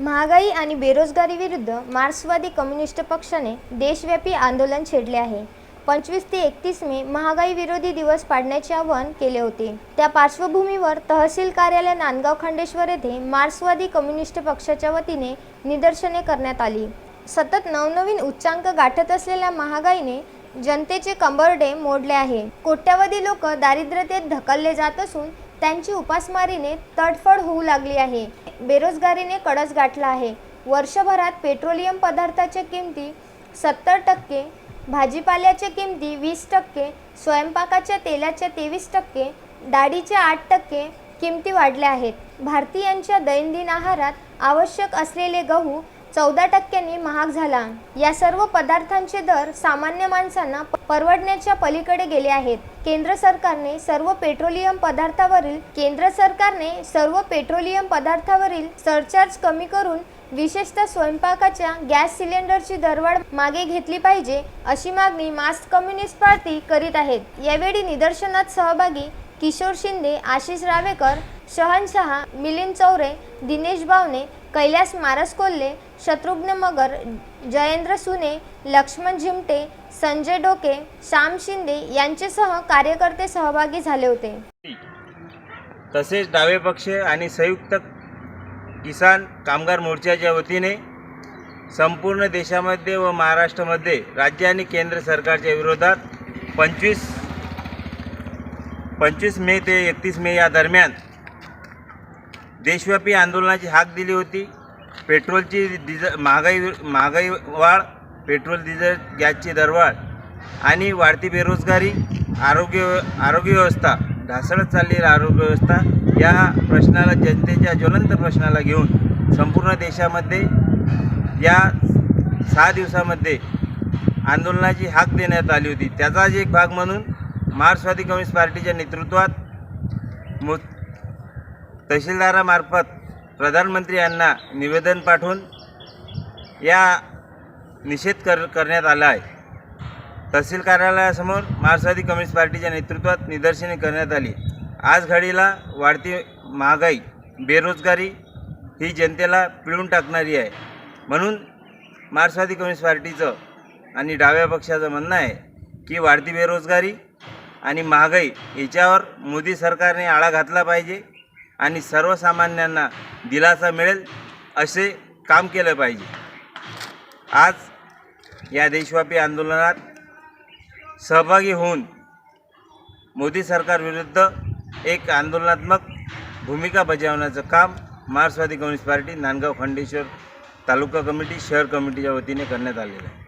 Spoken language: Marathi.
महागाई आणि बेरोजगारी विरुद्ध मार्क्सवादी कम्युनिस्ट पक्षाने देशव्यापी आंदोलन छेडले आहे. पंचवीस ते एकतीस मे महागाई विरोधी दिवस पाडण्याचे आवाहन केले होते. त्या पार्श्वभूमीवर तहसील कार्यालय नांदगाव खंडेश्वर येथे मार्क्सवादी कम्युनिस्ट पक्षाच्या वतीने निदर्शने करण्यात आली. सतत नवनवीन उच्चांक गाठत असलेल्या महागाईने जनतेचे कंबरडे मोडले आहे. कोट्यावधी लोक दारिद्र्यतेत ढकलले जात असून त्यांची उपासमारीने तडफड होऊ लागली आहे. बेरोजगारीने कळस गाठला आहे. वर्षभरात पेट्रोलियम पदार्थाच्या किमती सत्तर टक्के भाजीपाल्याच्या किमती वीस टक्के स्वयंपाकाच्या तेलाच्या तेवीस टक्के डाळीच्या आठ टक्के किमती वाढल्या आहेत. भारतीयांच्या दैनंदिन आहारात आवश्यक असलेले गहू चौदा टक्क्यांनी महाग झाला. या सर्व पदार्थांचे दर सामान्य माणसांना परवडण्याच्या पलीकडे गेले आहेत. केंद्र सरकारने सर्व पेट्रोलियम पदार्थावरील केंद्र सरकारने सर्व पेट्रोलियम पदार्थावरील सरचार्ज कमी करून विशेषतः स्वयंपाकाच्या गॅस सिलेंडरची दरवाढ मागे घेतली पाहिजे अशी मागणी मास्क कम्युनिस्ट पार्टी करीत आहेत. यावेळी निदर्शनात सहभागी किशोर शिंदे आशिष रावेकर शहनशहा मिलिंद चौरे दिनेश बावने कैलास मारसकोल्ले शत्रुघ्न मगर जयेंद्र सुने लक्ष्मण झिमटे संजय डोके श्याम शिंदे यांचेसह कार्यकर्ते सहभागी झाले होते. तसेच डावे पक्ष आणि संयुक्त किसान कामगार मोर्चाच्या वतीने संपूर्ण देशामध्ये व महाराष्ट्रामध्ये राज्य आणि केंद्र सरकारच्या विरोधात पंचवीस पंचवीस मे ते एकतीस मे या दरम्यान देशव्यापी आंदोलनाची हाक दिली होती. पेट्रोलची डिझ महागाई महागाई वाढ पेट्रोल डिझेल गॅसची दरवाढ आणि वाढती बेरोजगारी आरोग्य आरोग्य व्यवस्था ढासळत चाललेली आरोग्य व्यवस्था या प्रश्नाला जनतेच्या ज्वलंत प्रश्नाला घेऊन संपूर्ण देशामध्ये या सहा दिवसामध्ये आंदोलनाची हाक देण्यात आली होती. त्याचाच एक भाग म्हणून मार्क्सवादी कम्युनिस्ट पार्टीच्या नेतृत्वात मु तहसीलदारामार्फत प्रधानमंत्री यांना निवेदन पाठवून या निषेध कर करण्यात आला आहे. तहसील कार्यालयासमोर मार्क्सवादी कम्युनिस्ट पार्टीच्या नेतृत्वात निदर्शने करण्यात आली. आज घडीला वाढती महागाई बेरोजगारी ही जनतेला पिळून टाकणारी आहे. म्हणून मार्क्सवादी कम्युनिस्ट पार्टीचं आणि डाव्या पक्षाचं म्हणणं आहे की वाढती बेरोजगारी आणि महागाई याच्यावर मोदी सरकारने आळा घातला पाहिजे आणि सर्वसामान्यांना दिलासा मिळेल असे काम केलं पाहिजे. आज या देशव्यापी आंदोलनात सहभागी होऊन मोदी सरकारविरुद्ध एक आंदोलनात्मक भूमिका बजावण्याचं काम मार्क्सवादी communist party Nandgaon Khandeshwar taluka committee शहर कमिटीच्या वतीने करण्यात आलेलं आहे.